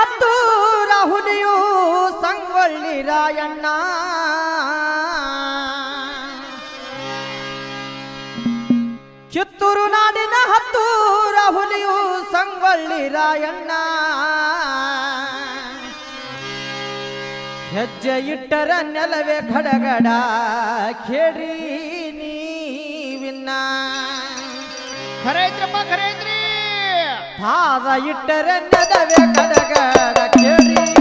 ಹತ್ತು ರಾಹುಲಿಯು ಸಂಗೊಳ್ಳಿ ರಾಯಣ್ಣ. ಚಿತ್ತೂರು ನಾಡಿನ ಹತ್ತು ರಾಹುಲಿಯು ಸಂಗೊಳ್ಳಿ ರಾಯಣ್ಣ. ಹೆಜ್ಜೆ ಇಟ್ಟರ ನೆಲವೇ ಗಡಗಡ ಕೇಳಿ ನೀವಿನ್ನ. ಖರೆ ಐತ್ರಪ್ಪ ಪಾದ ಇಟ್ಟರ ನೆಲವೇ ಗಡಗಡ ಕೇಳಿ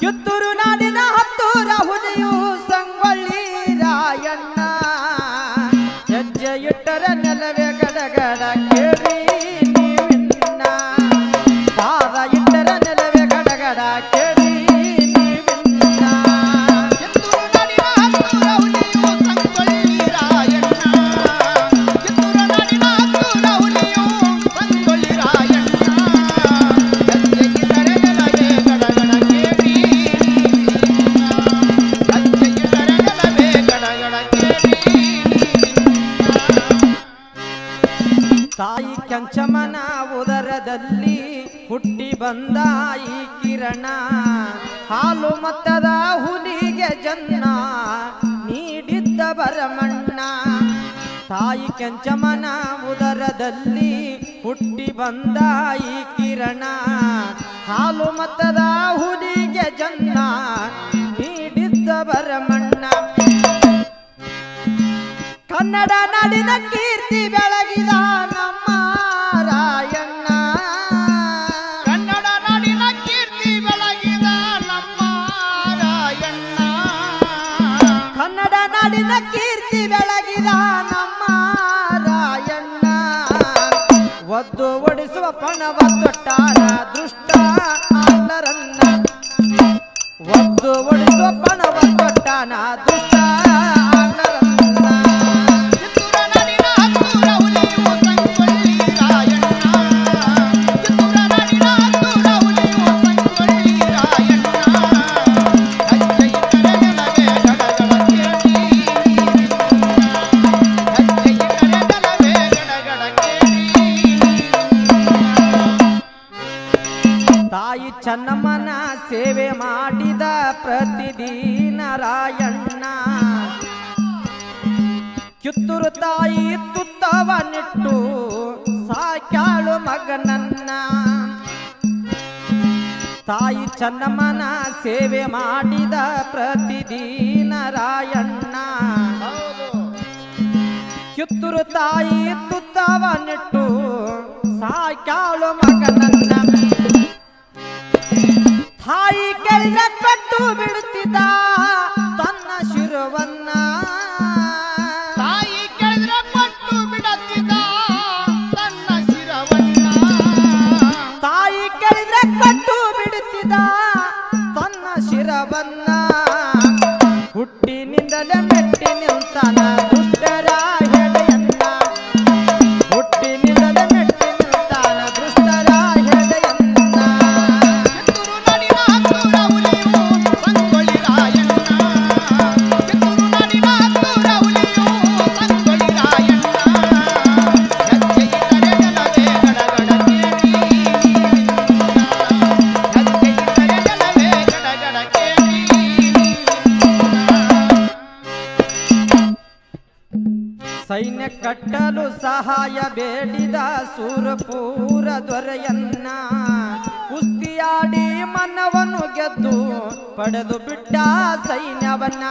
ಕಿತ್ತೂರು ನಾಡಿನ ಹತ್ತೂರ ಹುಲಿಯು ಸಂಗೊಳ್ಳಿ ಉದರದಲ್ಲಿ ಹುಟ್ಟಿ ಬಂದ ಈ ಕಿರಣ. ಹಾಲು ಮತ್ತದ ಹುಲಿಗೆ ಜನ್ನ ನೀಡಿದ್ದ ಬರಮಣ್ಣ ತಾಯಿ ಕೆಂಚಮನ ಉದರದಲ್ಲಿ ಹುಟ್ಟಿ ಬಂದ ಈ ಕಿರಣ. ಹಾಲು ಮತ್ತದ ಹುಲಿಗೆ ಜನ್ನ ನೀಡಿದ್ದ ಬರಮಣ್ಣ ಕನ್ನಡ ನಾಡಿನ ಕೀರ್ತಿ ಬೆಳಗಿದ ಕಿತ್ತೂರು ತಾಯಿ ತುತ್ತವನಿಟ್ಟು ಸಾಕ್ಯಾಳು ಮಗನನ್ನ. ತಾಯಿ ಚನ್ನಮ್ಮನ ಸೇವೆ ಮಾಡಿದ ಪ್ರತಿದಿನ ರಾಯಣ್ಣ. ಕಿತ್ತೂರು ತಾಯಿ ತುತ್ತವನಿಟ್ಟು ಸಾಕ್ಯಾಳು ಮಗನನ್ನ. ತಾಯಿ ಕೆಳಗೆ ಕಟ್ಟು ಬಿಡುತ್ತಿದ್ದ বান্না ಕಟ್ಟಲು ಸಹಾಯ ಬೇಡಿದ ಸುರಪೂರ ದೊರೆಯನ್ನ. ಕುಸ್ತಿಯಾಡಿ ಮನವನ್ನು ಗೆದ್ದು ಪಡೆದು ಬಿಟ್ಟ ಸೈನ್ಯವನ್ನ.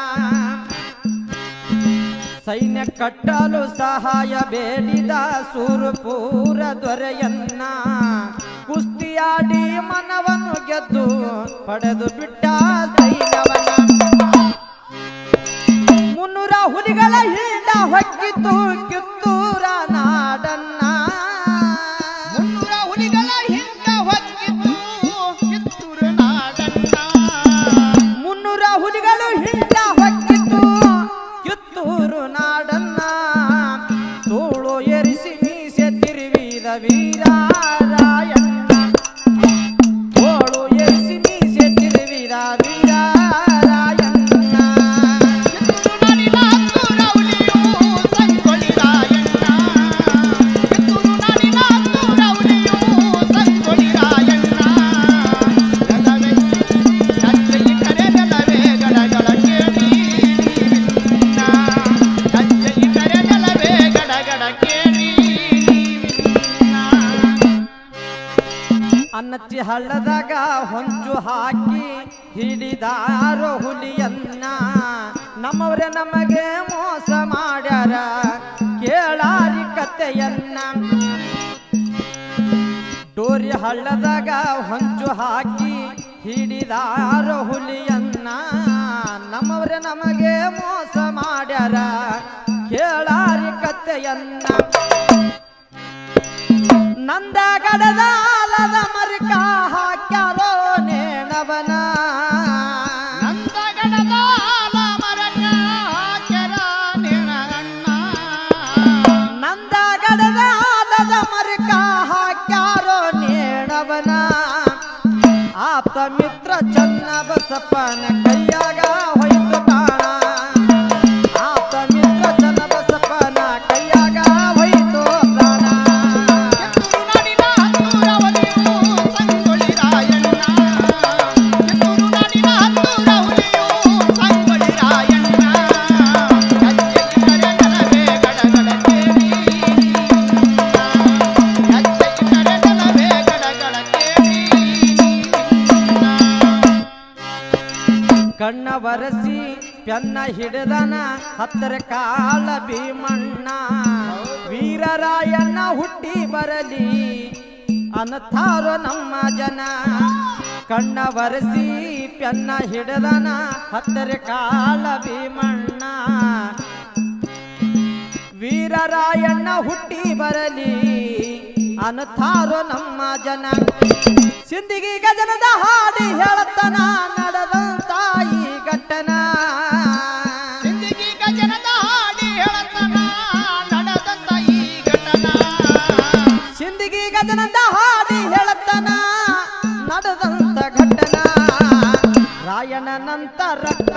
ಸೈನ್ಯ ಕಟ್ಟಲು ಸಹಾಯ ಬೇಡಿದ ಸುರಪೂರ ದೊರೆಯನ್ನ. ಕುಸ್ತಿಯಾಡಿ ಮನವನ್ನು ಗೆದ್ದು ಪಡೆದು ಬಿಟ್ಟ ಸೈನ್ಯವನ್ನ. ಮುನ್ನೂರ ಹುಲಿಗಳ ಹಿಂಡ ಹೊಕ್ಕಿತು vida. ಹಿಡಿದಾರೋ ಹುಲಿಯನ್ನ ನಮ್ಮವ್ರೆ ನಮಗೆ ಮೋಸ ಮಾಡ್ಯಾರ. ಕೇಳಾರಿ ಕತೆಯನ್ನ ಡೋರಿ ಹಳ್ಳದಾಗ ಹೊಂಚು ಹಾಕಿ ಹಿಡಿದಾರೋ ಹುಲಿಯನ್ನ ನಮ್ಮವ್ರೆ ನಮಗೆ ಮೋಸ ಮಾಡ್ಯಾರ. ಕೇಳಾರಿ ಕತೆಯನ್ನ ನಂದ ಗಡದ ಮರಿಕ ಬಸಪ್ಪನ ಕೈಯಾಗ ಪೆನ್ನ ಹಿಡಿದನ ಹತ್ತರ ಕಾಲ ಭೀಮಣ್ಣ. ವೀರರಾಯಣ್ಣ ಹುಟ್ಟಿ ಬರಲಿ, ಅನಥಾರೋ ನಮ್ಮ ಜನ. ಕಣ್ಣ ಬರೆಸಿ ಪೆನ್ನ ಹಿಡದನ ಹತ್ತರ ಕಾಲ ಭೀಮಣ್ಣ. ವೀರರಾಯಣ್ಣ ಹುಟ್ಟಿ ಬರಲಿ, ಅನಥಾರೋ ನಮ್ಮ ಜನ. ಸಿಂದಿಗಿ ಗಜನದ ಹಾಡಿ ಹೇಳತನ ನಡೆದ ತಾಯಿ ಘಟನ. ಹೇಳತನ